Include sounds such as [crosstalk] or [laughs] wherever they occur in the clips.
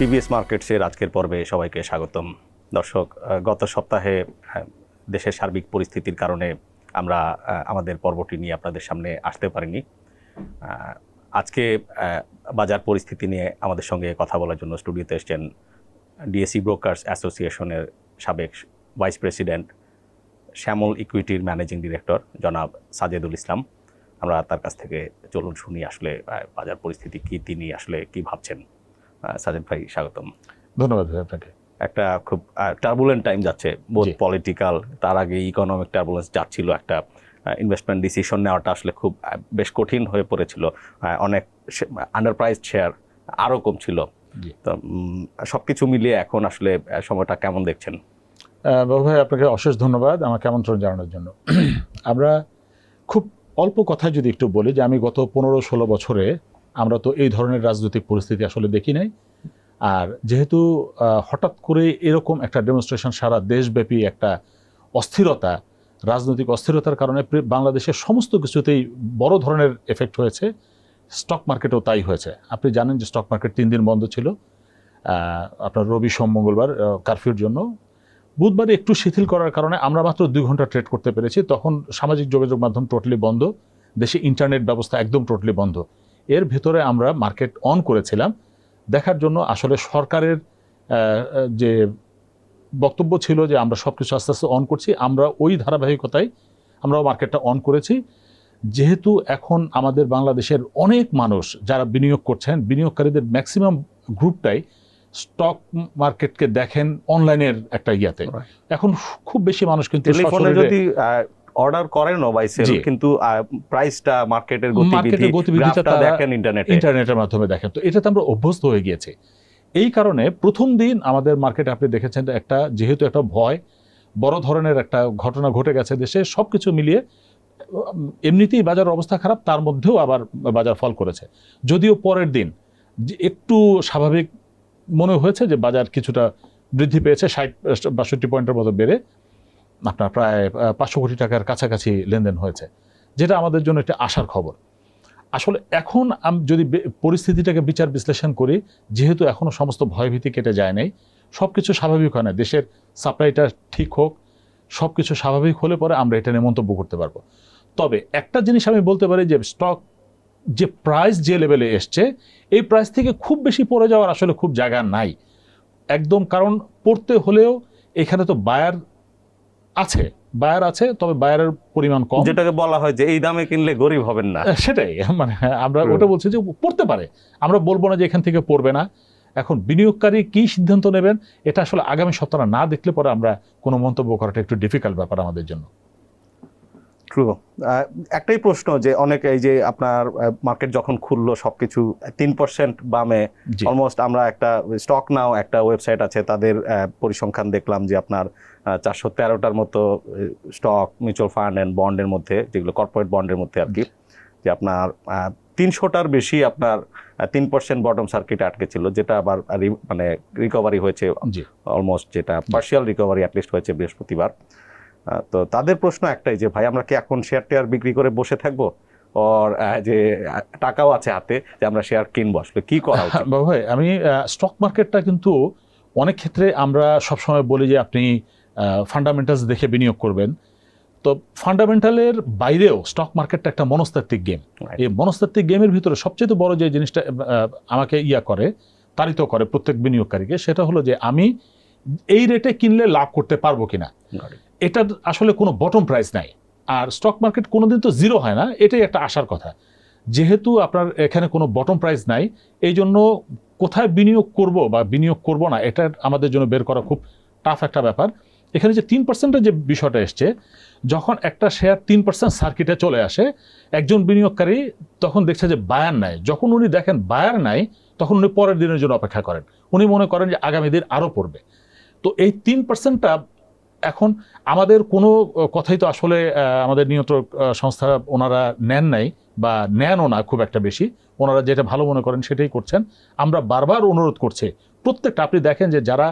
TVS মার্কেটসের আজকের পর্বে সবাইকে স্বাগতম। দর্শক গত সপ্তাহে দেশের সার্বিক পরিস্থিতির কারণে আমরা আমাদের পর্বটি নিয়ে আপনাদের সামনে আসতে পারিনি। আজকে বাজার পরিস্থিতি নিয়ে আমাদের সঙ্গে কথা বলার জন্য স্টুডিওতে এসেছেন ডিএসসি ব্রোকার্স অ্যাসোসিয়েশনের সাবেক ভাইস প্রেসিডেন্ট শ্যামল ইকুইটির ম্যানেজিং ডিরেক্টর জনাব সাজেদুল ইসলাম। আমরা তার কাছ থেকে চলুন শুনি আসলে বাজার পরিস্থিতি কি, তিনি আসলে কি ভাবছেন? সাজেদ ভাই স্বাগতম। ধন্যবাদ ভাই আপনাকে। একটা খুব টার্বুলেন্ট টাইম যাচ্ছে বোধ পলিটিক্যাল তার আগে ইকোনমিক টার্বুলেন্স যাচ্ছিল একটা ইনভেস্টমেন্ট ডিসিশন নেওয়াটা আসলে খুব বেশ কঠিন হয়ে পড়েছিল। অনেক আন্ডার প্রাইস শেয়ার আরও কম ছিল তো সব কিছু মিলিয়ে এখন আসলে সময়টা কেমন দেখছেন? বাবু ভাই আপনাকে অশেষ ধন্যবাদ আমাকে আমন্ত্রণ জানানোর জন্য। [clears throat] আমরা খুব অল্প কথায় যদি একটু বলি যে আমি গত পনেরো ষোলো বছরে আমরা তো এই ধরনের রাজনৈতিক পরিস্থিতি আসলে দেখি নাই। আর যেহেতু হঠাৎ করে এরকম একটা ডেমনস্ট্রেশন সারা দেশব্যাপী একটা অস্থিরতা, রাজনৈতিক অস্থিরতার কারণে বাংলাদেশের সমস্ত কিছুতেই বড় ধরনের এফেক্ট হয়েছে। স্টক মার্কেটেও তাই হয়েছে। আপনি জানেন যে স্টক মার্কেট তিন দিন বন্ধ ছিল। আপনার রবি সোম মঙ্গলবার কারফিউর জন্য। বুধবারে একটু শিথিল করার কারণে আমরা মাত্র দুই ঘণ্টা ট্রেড করতে পেরেছি। তখন সামাজিক যোগাযোগ মাধ্যম টোটালি বন্ধ। দেশে ইন্টারনেট ব্যবস্থা একদম টোটালি বন্ধ। এর ভেতরে আমরা মার্কেট অন করেছিলাম। দেখার জন্য আসলে সরকারের যে বক্তব্য ছিল যে আমরা সব কিছু আস্তে আস্তে অন করছি আমরা ওই ধারাবাহিকতায় আমরাও মার্কেটটা অন করেছি। যেহেতু এখন আমাদের বাংলাদেশের অনেক মানুষ যারা বিনিয়োগ করছেন বিনিয়োগকারীদের ম্যাক্সিমাম গ্রুপটাই স্টক মার্কেটকে দেখেন অনলাইনের একটা ইয়াতে। এখন খুব বেশি মানুষ কিন্তু যদি অর্ডার করেন বাই সেল কিন্তু প্রাইসটা মার্কেটের গতিবিধি গতিবিধিটা দেখেন ইন্টারনেটে ইন্টারনেটের মাধ্যমে দেখেন। তো এটাতে আমরা অভ্যস্ত হয়ে গিয়েছি। এই কারণে প্রথম দিন আমাদের মার্কেটে আপনি দেখেছেন একটা যেহেতু একটা ভয় বড় ধরনের একটা ঘটনা ঘটে গেছে দেশে সব কিছু মিলিয়ে এমনিতেই বাজার অবস্থা খারাপ তার মধ্যেও আবার বাজার ফল করেছে। যদিও পরের দিন একটু স্বাভাবিক মনে হয়েছে যে বাজার কিছুটা বৃদ্ধি পেয়েছে ষাট বাষট্টি পয়েন্টের মতো বেড়ে আপনার প্রায় পাঁচশো কোটি টাকার কাছাকাছি লেনদেন হয়েছে, যেটা আমাদের জন্য একটা আশার খবর। আসলে এখন আম- যদি পরিস্থিতিটাকে বিচার বিশ্লেষণ করি, যেহেতু এখনও সমস্ত ভয়ভীতি কেটে যায় নাই সব কিছু স্বাভাবিক হয় না, দেশের সাপ্লাইটা ঠিক হোক সব কিছু স্বাভাবিক হলে পরে আমরা এটা নিয়ে মন্তব্য করতে পারব। তবে একটা জিনিস আমি বলতে পারি যে স্টক যে প্রাইস যে লেভেলে এসছে, এই প্রাইস থেকে খুব বেশি পড়ে যাওয়ার আসলে খুব জায়গা নাই। একদম কারণ পড়তে হলেও এখানে তো বায়ার আছে বায়ার আছে তবে বায়ারের পরিমাণ কম। যেটাকে বলা হয় যে এই দামে কিনলে গরিব হবেন না। [laughs] সেটাই মানে আমরা ওটা বলছি যে পড়তে পারে। আমরা বলব না যে এখান থেকে পড়বে না। এখন বিনিয়োগকারী কি সিদ্ধান্ত নেবেন এটা আসলে আগামী সপ্তাহে না দেখলে পরে আমরা কোনো মন্তব্য করাটা একটু ডিফিকাল্ট ব্যাপার আমাদের জন্য। ট্রু একটাই প্রশ্ন যে অনেক এই যে আপনার মার্কেট যখন খুললো সবকিছু তিন পার্সেন্ট বামে অলমোস্ট আমরা একটা স্টক নাও একটা ওয়েবসাইট আছে তাদের পরিসংখ্যান দেখলাম যে আপনার চারশো তেরোটার মতো স্টক মিউচুয়াল ফান্ড অ্যান্ড বন্ডের মধ্যে যেগুলো কর্পোরেট বন্ডের মধ্যে আর কি যে আপনার তিনশোটার বেশি আপনার তিন পার্সেন্ট বটম সার্কিট আটকে ছিল যেটা আবার মানে রিকভারি হয়েছে অলমোস্ট যেটা পার্শিয়াল রিকভারি অ্যাটলিস্ট হয়েছে বৃহস্পতিবার। তো তাদের প্রশ্ন একটাই যে ভাই আমরা কি এখন শেয়ার টেয়ার বিক্রি করে বসে থাকব? ওর যে টাকাও আছে হাতে যে আমরা শেয়ার কিনবো? আসলে কি করা উচিত? ভাই আমি স্টক মার্কেটটা কিন্তু অনেক ক্ষেত্রে আমরা সবসময় বলি যে আপনি ফান্ডামেন্টালস দেখে বিনিয়োগ করবেন। তো ফান্ডামেন্টালের বাইরেও স্টক মার্কেটটা একটা মনস্তাত্ত্বিক গেম এই মনস্তাত্ত্বিক গেমের ভিতরে সবচেয়ে বড় যে জিনিসটা আমাকে ইয়া করে তাড়িত করে প্রত্যেক বিনিয়োগকারীকে সেটা হলো যে আমি এই রেটে কিনলে লাভ করতে পারব কিনা। এটার আসলে কোনো বটম প্রাইস নাই। আর স্টক মার্কেট কোনো দিন তো জিরো হয় না, এটাই একটা আশার কথা। যেহেতু আপনার এখানে কোনো বটম প্রাইস নাই এই জন্য কোথায় বিনিয়োগ করব বা বিনিয়োগ করব না, এটা আমাদের জন্য বের করা খুব টাফ একটা ব্যাপার। এখানে যে তিন পার্সেন্টের যে বিষয়টা এসছে, যখন একটা শেয়ার তিন পার্সেন্ট সার্কিটে চলে আসে, একজন বিনিয়োগকারী তখন দেখছে যে বায়ার নাই। যখন উনি দেখেন বায়ার নাই, তখন উনি পরের দিনের জন্য অপেক্ষা করেন। উনি মনে করেন যে আগামী দিন আরও পড়বে। তো এই তিন পার্সেন্টটা এখন আমাদের কোনো কথাই তো আসলে আমাদের নিয়ন্ত্রক সংস্থা ওনারা নেন নাই বা নেনও না খুব একটা বেশি। ওনারা যেটা ভালো মনে করেন সেটাই করছেন। আমরা বারবার অনুরোধ করছি, প্রত্যেকটা আপনি দেখেন যে যারা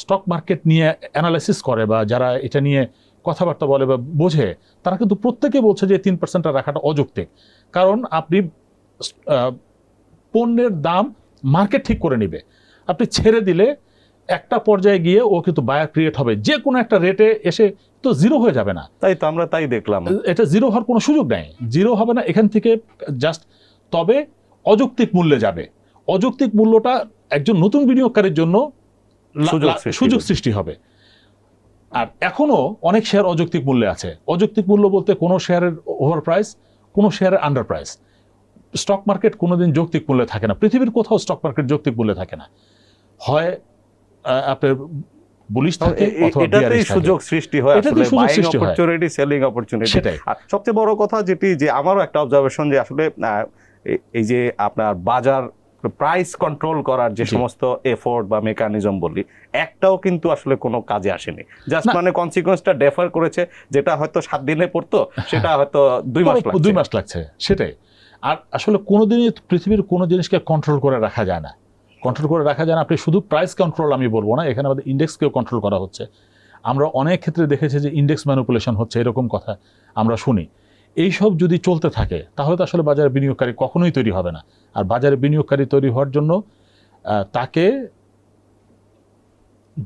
স্টক মার্কেট নিয়ে অ্যানালাইসিস করে বা যারা এটা নিয়ে কথাবার্তা বলে বা বোঝে, তারা কিন্তু প্রত্যেকে বলছে যে তিন পার্সেন্টটা রাখাটা অযৌক্তিক। কারণ আপনি পণ্যের দাম মার্কেট ঠিক করে নেবে। আপনি ছেড়ে দিলে একটা পর্যায়ে গিয়ে ও কিন্তু বায়ার ক্রিয়েট হবে। যে কোনো একটা রেটে এসে তো জিরো হয়ে যাবে না। তাই তো আমরা তাই দেখলাম। এটা জিরো হওয়ার কোনো সুযোগ নেই। জিরো হবে না এখান থেকে জাস্ট তবে অযৌক্তিক মূল্যে যাবে। অযৌক্তিক মূল্যটা একজন নতুন বিনিয়োগকারীর জন্য সুযোগ সৃষ্টি হবে। আর এখনও অনেক শেয়ার অযৌক্তিক মূল্যে আছে। অযৌক্তিক মূল্য বলতে কোনো শেয়ারের ওভার প্রাইস কোনো শেয়ারের আন্ডার প্রাইস স্টক মার্কেট কোনোদিন যৌক্তিক মূল্যে থাকে না। পৃথিবীর কোথাও স্টক মার্কেট যৌক্তিক মূল্যে থাকে না। হয় আপনার বুলিশ থাকে এটাতেই সুযোগ সৃষ্টি হয় আসলে বাইং হয়। অপরচুনিটি সেলিং অপরচুনিটি সেটাই। সবচেয়ে বড় কথা যেটি যে আমারও একটা অবজারভেশন যে আসলে এই যে আপনার বাজার প্রাইস কন্ট্রোল করার যে সমস্ত এফোর্ট বা মেকানিজম বলি একটাও কিন্তু আসলে কোনো কাজে আসেনি। জাস্ট। মানে কনসিকোয়েন্সটা ডেফার করেছে যেটা হয়তো সাত দিনে পড়তো সেটা হয়তো দুই মাস দুই মাস লাগছে সেটাই। আর আসলে কোনোদিনই পৃথিবীর কোনো জিনিসকে কন্ট্রোল করে রাখা যায় না। কন্ট্রোল করে রাখা যায় না। আপনি শুধু প্রাইস কন্ট্রোল আমি বলব না, এখানে আমাদের ইন্ডেক্সকেও কন্ট্রোল করা হচ্ছে। আমরা অনেক ক্ষেত্রে দেখেছি যে ইন্ডেক্স ম্যানুপুলেশন হচ্ছে, এরকম কথা আমরা শুনি। এইসব যদি চলতে থাকে, তাহলে তো আসলে বাজারে বিনিয়োগকারী কখনোই তৈরি হবে না। আর বাজারে বিনিয়োগকারী তৈরি হওয়ার জন্য তাকে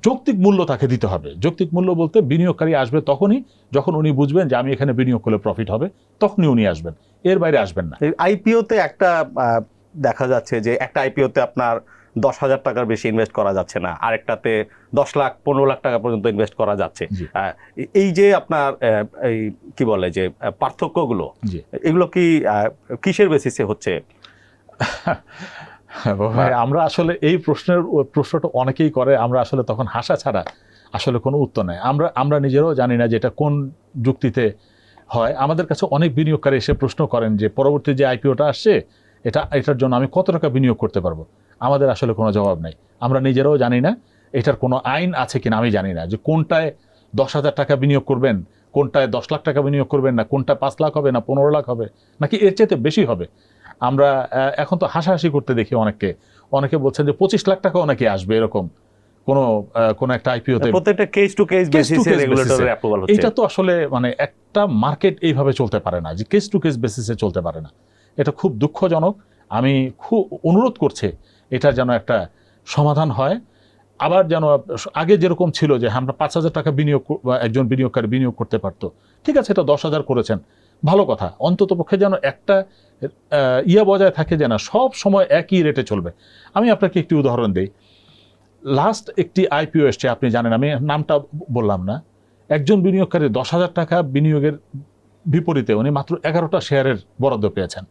যৌক্তিক মূল্য তাকে দিতে হবে। যৌক্তিক মূল্য বলতে বিনিয়োগকারী আসবে তখনই যখন উনি বুঝবেন যে আমি এখানে বিনিয়োগ করলে প্রফিট হবে, তখনই উনি আসবেন। এর বাইরে আসবেন না। আইপিওতে একটা দেখা যাচ্ছে যে একটা আইপিওতে আপনার দশ হাজার টাকার বেশি ইনভেস্ট করা যাচ্ছে না। আরেকটাতে দশ লাখ পনেরো লাখ টাকা পর্যন্ত ইনভেস্ট করা যাচ্ছে। এই যে আপনার এই কি বলে যে পার্থক্যগুলো এগুলো কি কিসের বেসিসে হচ্ছে? [laughs] আমরা আসলে এই প্রশ্নের প্রশ্নটা অনেকেই করে আমরা আসলে তখন হাসা ছাড়া আসলে কোনো উত্তর নেই। আমরা আমরা নিজেরাও জানি না যে এটা কোন যুক্তিতে হয়। আমাদের কাছে অনেক বিনিয়োগকারী এসে প্রশ্ন করেন যে পরবর্তী যে আইপিওটা আসছে এটা এটার জন্য আমি কত টাকা বিনিয়োগ করতে পারব? আমাদের আসলে কোনো জবাব নেই। আমরা নিজেরাও জানি না এটার কোনো আইন আছে কিনা আমি জানি না যে কোনটায় দশ হাজার টাকা বিনিয়োগ করবেন কোনটায় দশ লাখ টাকা বিনিয়োগ করবেন না কোনটায় পাঁচ লাখ হবে না পনেরো লাখ হবে নাকি এর চাইতে বেশি হবে? আমরা এখন তো হাসাহাসি করতে দেখি অনেককে। অনেকে বলছেন যে পঁচিশ লাখ টাকা অনেকে আসবে এরকম। কোনো কোনো একটা আইপিওতে প্রত্যেকটা কেস টু কেস বেসিসে রেগুলেটরের অ্যাপ্রুভাল হচ্ছে। এটা তো আসলে মানে একটা মার্কেট এইভাবে চলতে পারে না যে কেস টু কেস বেসিসে চলতে পারে না। এটা খুব দুঃখজনক। আমি খুব অনুরোধ করছে এটা যেন একটা সমাধান হয়। আবার যেন আগে যেরকম ছিল যে আমরা পাঁচ হাজার টাকা বিনিয়োগ একজন বিনিয়োগকারী বিনিয়োগ করতে পারতো। ঠিক আছে, এটা দশ হাজার করেছেন। ভালো কথা, অন্তত পক্ষে যেন একটা ইয়া বজায় থাকে যে না, সব সময় একই রেটে চলবে। আমি আপনাকে একটি উদাহরণ দিই। লাস্ট একটি আইপিও এসছে, আপনি জানেন, আমি নামটা বললাম না। একজন বিনিয়োগকারী দশ হাজার টাকা বিনিয়োগের বিপরীতে উনি মাত্র এগারোটা শেয়ারের বরাদ্দ পেয়েছেন।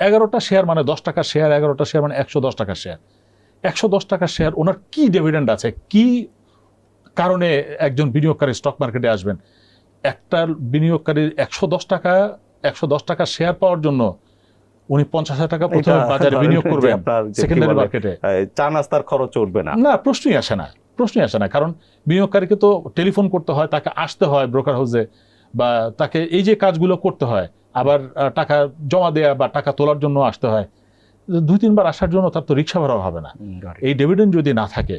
এগারোটা শেয়ার মানে দশ টাকার শেয়ার এগারোটা শেয়ার মানে একশো দশ টাকার শেয়ার একশো দশ টাকার শেয়ার ওনার কি ডিভিডেন্ড আছে? কি কারণে একজন বিনিয়োগকারী স্টক মার্কেটে আসবেন? একটা বিনিয়োগকারীর একশো দশ টাকা একশো দশ টাকা শেয়ার পাওয়ার জন্য উনি পঞ্চাশ হাজার টাকা প্রথমে বাজারে বিনিয়োগ করবেন সেকেন্ডারি মার্কেটে চা নাস্তার খরচ উঠবে না। না প্রশ্নই আসে না প্রশ্নই আসে না কারণ বিনিয়োগকারীকে তো টেলিফোন করতে হয় তাকে আসতে হয় ব্রোকার হাউসে বা তাকে এই যে কাজগুলো করতে হয় আবার টাকা জমা দেয়া বা টাকা তোলার জন্য আসতে হয় দুই তিনবার আসার জন্য তার তো রিক্সা ভাড়াও হবে না এই ডিভিডেন্ড যদি না থাকে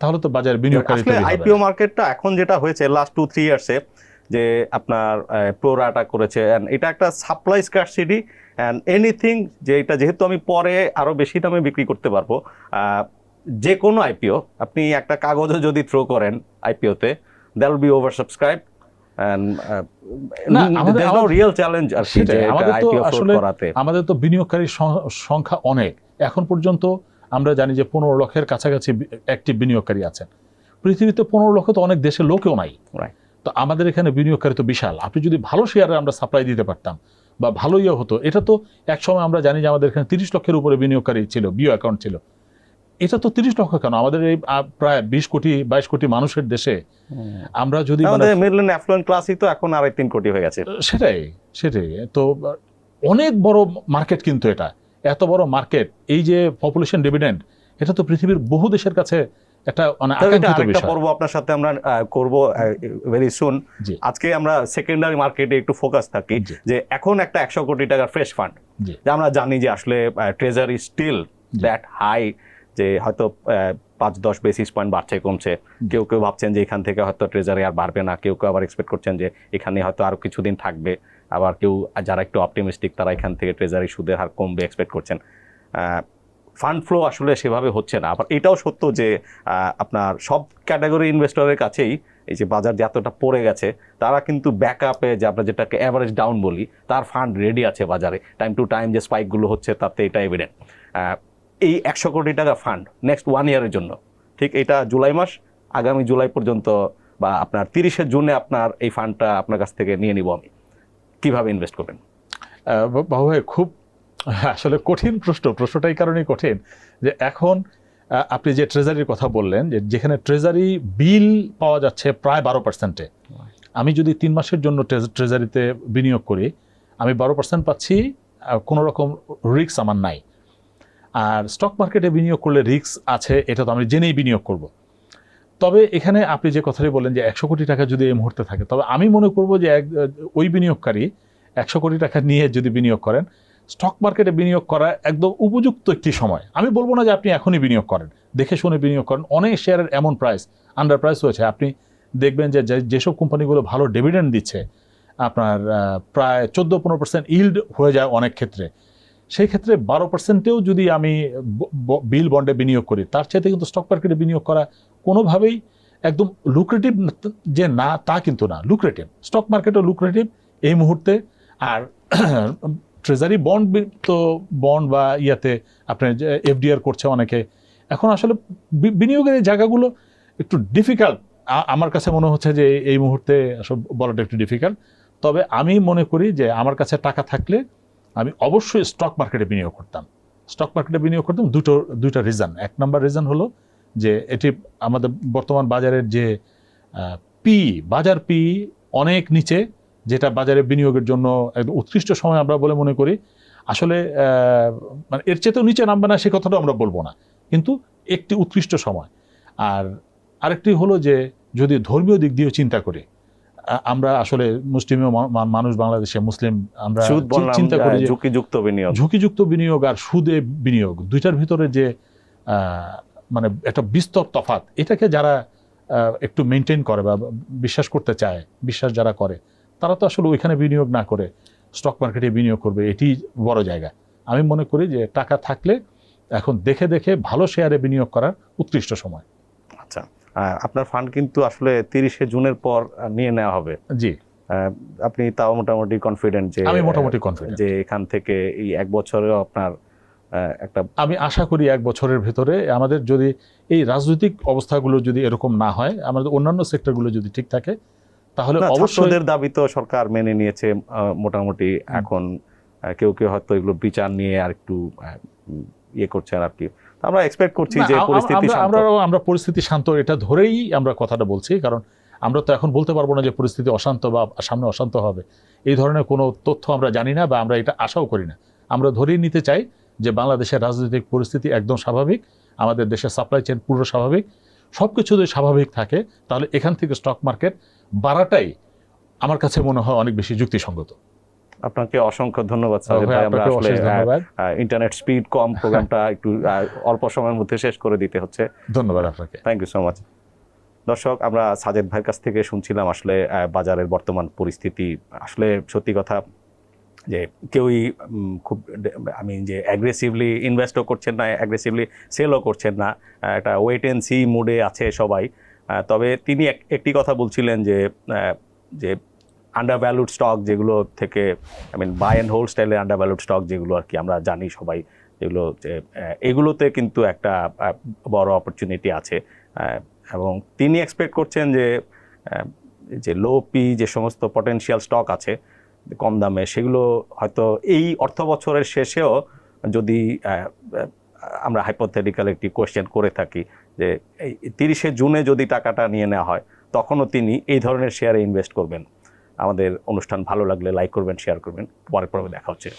তাহলে তো বাজার বিনিয়োগকারী আইপিও। মার্কেটটা এখন যেটা হয়েছে লাস্ট টু থ্রি ইয়ার্সে যে আপনার প্রোরাটা করেছে এটা একটা সাপ্লাই স্কারসিটি অ্যান্ড এনিথিং যে এটা যেহেতু আমি পরে আরও বেশি দামে বিক্রি করতে পারব যে কোনো আইপিও আপনি একটা কাগজে যদি থ্রো করেন আইপিওতে দ্যাট বি ওভার সাবস্ক্রাইব আমাদের- আমাদের- তো বিনিয়োগকারীর সংখ্যা অনেক। এখন পর্যন্ত আমরা জানি যে পনেরো লক্ষের কাছাকাছি অ্যাক্টিভ বিনিয়োগকারী আছেন। পৃথিবীতে পনেরো লক্ষ তো অনেক দেশে লোকেও নাই। তো আমাদের এখানে বিনিয়োগকারী তো বিশাল। আপনি যদি ভালো শেয়ারে আমরা সাপ্লাই দিতে পারতাম বা ভালো ইয়ে হতো এটা তো এক সময় আমরা জানি যে আমাদের এখানে তিরিশ লক্ষের উপরে বিনিয়োগকারী ছিল বিও অ্যাকাউন্ট ছিল। এটা তো তিরিশ লক্ষ কেন? আমাদের এই প্রায় বিশ কোটি বাইশ কোটি মানুষের দেশে আমরা যদি মানে আমাদের মিডল অ্যাফ্লুয়েন্ট ক্লাসই তো এখন আড়াই তিন কোটি হয়ে গেছে। সেটাই সেটাই। তো অনেক বড় মার্কেট কিন্তু এটা। এত বড় মার্কেট এই যে পপুলেশন ডিভিডেন্ড এটা তো পৃথিবীর বহু দেশের কাছে একটা মানে পর্ব আপনার সাথে আমরা করব ভেরি সুন আজকে আমরা সেকেন্ডারি মার্কেটে একটু ফোকাস থাকি যে এখন একটা একশো কোটি টাকার ফ্রেশ ফান্ড। যে আমরা জানি যে আসলে ট্রেজারি স্টিল দ্যাট হাই যে হয়তো পাঁচ, দশ বেসিস পয়েন্ট বাড়ছে, কমছে। কেউ কেউ ভাবছেন যে এখান থেকে হয়তো ট্রেজারি আর বাড়বে না। কেউ কেউ আবার এক্সপেক্ট করছেন যে এখানে হয়তো আরও কিছুদিন থাকবে। আবার কেউ, যারা একটু অপটিমিস্টিক তারা এখান থেকে ট্রেজারি সুদের হার কমবে এক্সপেক্ট করছেন। ফান্ড ফ্লো আসলে সেভাবে হচ্ছে না। আবার এটাও সত্য যে আপনার সব ক্যাটাগরি ইনভেস্টরের কাছেই এই যে বাজার যে এতটা পড়ে গেছে, তারা কিন্তু ব্যাকআপে যে আমরা যেটাকে অ্যাভারেজ ডাউন বলি, তার ফান্ড রেডি আছে বাজারে। টাইম টু টাইম যে স্পাইকগুলো হচ্ছে, তাতে এটা এভিডেন্ট এই একশো কোটি টাকা ফান্ড নেক্সট ওয়ান ইয়ারের জন্য। ঠিক এটা জুলাই মাস, আগামী জুলাই পর্যন্ত বা আপনার তিরিশে জুনে আপনার এই ফান্ডটা আপনার কাছ থেকে নিয়ে নিব আমি। কীভাবে ইনভেস্ট করবেন? বাবু ভাই, খুব আসলে কঠিন প্রশ্ন। প্রশ্নটা এই কারণেই কঠিন যে এখন আপনি যে ট্রেজারির কথা বললেন, যে যেখানে ট্রেজারি বিল পাওয়া যাচ্ছে প্রায় বারো পার্সেন্টে আমি যদি তিন মাসের জন্য ট্রেজারিতে বিনিয়োগ করি, আমি বারো পার্সেন্ট পাচ্ছি কোনো রকম রিস্ক আমার নাই। আর স্টক মার্কেটে বিনিয়োগ করলে রিস্ক আছে, এটা তো আমি জেনেই বিনিয়োগ করব। তবে এখানে আপনি যে কথাটি বলেন যে একশো কোটি টাকা যদি এই মুহূর্তে থাকে, তবে আমি মনে করব যে এক, ওই বিনিয়োগকারী একশো কোটি টাকা নিয়ে যদি বিনিয়োগ করেন স্টক মার্কেটে বিনিয়োগ করা একদম উপযুক্ত একটি সময়। আমি বলব না যে আপনি এখনই বিনিয়োগ করেন, দেখে শুনে বিনিয়োগ করেন। অনেক শেয়ারের এমন প্রাইস আন্ডার প্রাইস হয়েছে আপনি দেখবেন যে যে- যেসব কোম্পানিগুলো ভালো ডিভিডেন্ড দিচ্ছে, আপনার প্রায় চোদ্দ পনেরো পার্সেন্ট ইল্ড হয়ে যায় অনেক ক্ষেত্রে। সেই ক্ষেত্রে বারো পার্সেন্টেও যদি আমি বিল বন্ডে বিনিয়োগ করি, তার চাইতে কিন্তু স্টক মার্কেটে বিনিয়োগ করা কোনোভাবেই একদম লুক্রেটিভ যে না, তা কিন্তু না লুক্রেটিভ স্টক মার্কেটও লুক্রেটিভ এই মুহূর্তে। আর [clears throat] ট্রেজারি বন্ড তো বন্ড বা ইয়াতে আপনার এফডিআর করছে অনেকে। এখন আসলে বিনিয়োগের এই জায়গাগুলো একটু ডিফিকাল্ট আমার কাছে মনে হচ্ছে যে এই মুহূর্তে আসলে বলাটা একটু ডিফিকাল্ট তবে আমি মনে করি যে আমার কাছে টাকা থাকলে আমি অবশ্যই স্টক মার্কেটে বিনিয়োগ করতাম। স্টক মার্কেটে বিনিয়োগ করতাম দুটো, দুইটা রিজন এক নম্বর রিজন হলো যে এটি আমাদের বর্তমান বাজারের যে পি বাজার পি অনেক নিচে, যেটা বাজারে বিনিয়োগের জন্য একদম উৎকৃষ্ট সময় আমরা বলে মনে করি। আসলে মানে এর চেয়েতেও নিচে নামবে না, সে কথাটাও আমরা বলব না। কিন্তু একটি উৎকৃষ্ট সময়। আর আরেকটি হলো যে যদি ধর্মীয় দিক দিয়েও চিন্তা করি আমরা আসলে মুসলিমীয় মানুষ বাংলাদেশে মুসলিম আমরা চিন্তা করি ঝুঁকিযুক্ত বিনিয়োগ। ঝুঁকিযুক্ত বিনিয়োগ আর সুদে বিনিয়োগ দুইটার ভিতরে যে মানে একটা বিস্তর তফাত এটাকে যারা একটু মেনটেন করে বা বিশ্বাস করতে চায় বিশ্বাস যারা করে তারা তো আসলে ওইখানে বিনিয়োগ না করে স্টক মার্কেটে বিনিয়োগ করবে এটি বড় জায়গা। আমি মনে করি যে টাকা থাকলে এখন দেখে দেখে ভালো শেয়ারে বিনিয়োগ করার উৎকৃষ্ট সময়। আচ্ছা। আপনার ফান্ড কিন্তু আসলে তিরিশে জুনের পর নিয়ে নেওয়া হবে। জি। আপনি তাও মোটামুটি কনফিডেন্ট যে আমি মোটামুটি কনফিডেন্ট যে এখান থেকে এই এক বছরেও আপনার একটা আমি আশা করি এক বছরের ভেতরে আমাদের যদি এই রাজনৈতিক অবস্থাগুলো যদি এরকম না হয় আমাদের অন্যান্য সেক্টরগুলো যদি ঠিক থাকে তাহলে না, অবশ্যই দাবি তো সরকার মেনে নিয়েছে মোটামুটি এখন কেউ কেউ হয়তো এগুলো বিচার নিয়ে আর একটু ইয়ে করছেন আর কি। আমরা এক্সপেক্ট করছি যে পরিস্থিতি আমরা আমরা পরিস্থিতি শান্ত এটা ধরেই আমরা কথাটা বলছি কারণ আমরা তো এখন বলতে পারব না যে পরিস্থিতি অশান্ত বা সামনে অশান্ত হবে। এই ধরনের কোনো তথ্য আমরা জানি না বা আমরা এটা আশাও করি না। আমরা ধরেই নিতে চাই যে বাংলাদেশের রাজনৈতিক পরিস্থিতি একদম স্বাভাবিক আমাদের দেশের সাপ্লাই চেন পুরো স্বাভাবিক সব কিছু যদি স্বাভাবিক থাকে তাহলে এখান থেকে স্টক মার্কেট বাড়াটাই আমার কাছে মনে হয় অনেক বেশি যুক্তিসঙ্গত। আপনাকে অসংখ্য ধন্যবাদ সাজেদ ভাই, আমরা আসলে ইন্টারনেট স্পিড কম প্রোগ্রামটা একটু অল্প সময়ের মধ্যে শেষ করে দিতে হচ্ছে। ধন্যবাদ আপনাকে। থ্যাংক ইউ সো মাচ দর্শক আমরা সাজেদ ভাইয়ের কাছ থেকে শুনছিলাম আসলে বাজারের বর্তমান পরিস্থিতি। আসলে সত্যি কথা যে কেউই খুব আমি যে অ্যাগ্রেসিভলি ইনভেস্টও করছেন না অ্যাগ্রেসিভলি সেলও করছেন না। একটা ওয়েট অ্যান্ড সি মুডে আছে সবাই। তবে তিনি এক- একটি কথা বলছিলেন যে যে আন্ডার ভ্যালুড স্টক যেগুলো থেকে I mean buy and hold স্টাইলের আন্ডার ভ্যালুড স্টক যেগুলো আর কি আমরা জানি সবাই, যেগুলো এগুলোতে কিন্তু একটা বড় অপরচুনিটি আছে। এবং তিনি এক্সপেক্ট করছেন যে যে লো পি যে সমস্ত পটেনশিয়াল স্টক আছে, কম দামে, সেগুলো হয়তো এই অর্থ বছরের শেষেও যদি আমরা হাইপোথেটিক্যাল একটি কোয়েশ্চেন করে থাকি, যে এই তিরিশে জুনে যদি টাকাটা নিয়ে নেওয়া হয়, তখনও তিনি এই ধরনের শেয়ারে ইনভেস্ট করবেন। আমাদের অনুষ্ঠান ভালো লাগলে লাইক করবেন শেয়ার করবেন। পরে পরে দেখা হচ্ছে।